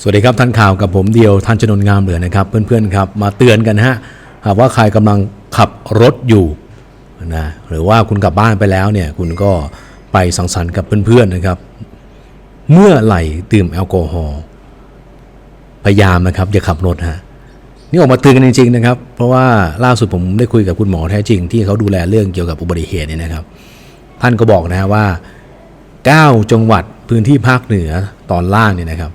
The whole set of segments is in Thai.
สวัสดีครับท่านข่าวกับผมเดียวท่านชนนงามเหลือนะครับ เพื่อนๆครับมาเตือนกันฮะหากว่าใครกำลังขับรถอยู่นะหรือว่าคุณกลับบ้านไปแล้วเนี่ยคุณก็ไปสังสรรค์กับเพื่อนๆนะครับ เมื่อไหร่ดื่มแอลกอฮอล์พยายามนะครับอย่าขับรถฮะนี่ออกมาเตือนกันจริงๆนะครับ เพราะว่าล่าสุดผมได้คุยกับคุณหมอแท้จริง ที่เขาดูแลเรื่องเกี่ยวกับอุบัติเหตุเนี่ยนะครับ ท่านก็บอกนะฮะว่า 9 จังหวัดพื้นที่ภาคเหนือตอนล่างเนี่ยนะครับ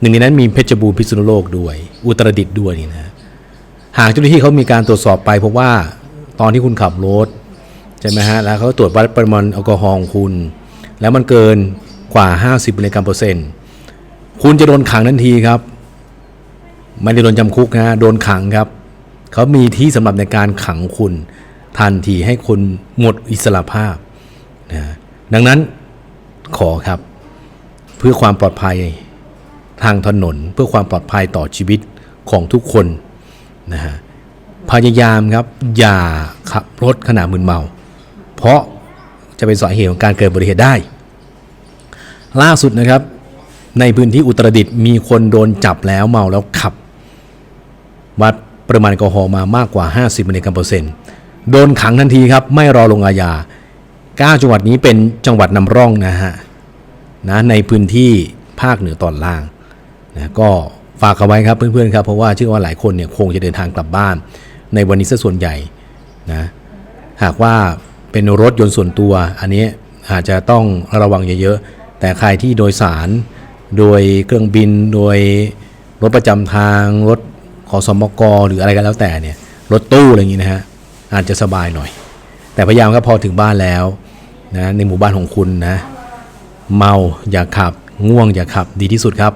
หนึ่งในนั้นมีเพชรบูรณ์พิษณุโลกด้วย อุตรดิตถ์ด้วยนี่นะหากเจ้าหน้าที่เขามีการตรวจสอบไปพบว่าตอนที่คุณขับรถใช่ไหมฮะแล้วเขาตรวจวัดปริมาณแอลกอฮอล์ของคุณ แล้วมันเกินกว่า 50มิลลิกรัมเปอร์เซ็นต์คุณจะโดนขังทันทีครับไม่ได้โดนจำคุกนะโดนขังครับเขามีที่สำหรับในการขังคุณทันทีให้คุณหมดอิสระภาพนะดังนั้นขอครับ เพื่อความปลอดภัย ทางถนนเพื่อความปลอดภัยต่อชีวิตของทุกคนนะฮะพยายามครับอย่าขับรถขณะมึนเมา เพราะจะเป็นสาเหตุของการเกิดอุบัติเหตุได้ ล่าสุดนะครับ ในพื้นที่อุตรดิตถ์มีคนโดนจับแล้วเมาแล้วขับ วัดปริมาณแอลกอฮอล์มามากกว่า 50มิลลิกรัมเปอร์เซ็นต์โดนขังทันทีครับ ไม่รอลงอาญา9จังหวัดนี้เป็นจังหวัดนำร่องนะฮะนะในพื้นที่ภาคเหนือตอนล่าง นะก็ฝากเอาไว้ครับเพื่อนๆครับเพราะว่าเชื่อว่าหลายคนเนี่ยคงจะเดินทางกลับบ้าน ในวันนี้ซะส่วนใหญ่นะหากว่าเป็นรถยนต์ส่วนตัว อันนี้อาจจะต้องระวังเยอะๆ แต่ใครที่โดยสาร โดยเครื่องบิน โดยรถประจำทาง รถขอสมกหรืออะไรก็แล้วแต่เนี่ย รถตู้อะไรอย่างนี้นะฮะ อาจจะสบายหน่อย แต่พยายามก็พอถึงบ้านแล้วนะในหมู่บ้านของคุณนะ เมาอย่าขับ ง่วงอย่าขับดีที่สุดครับ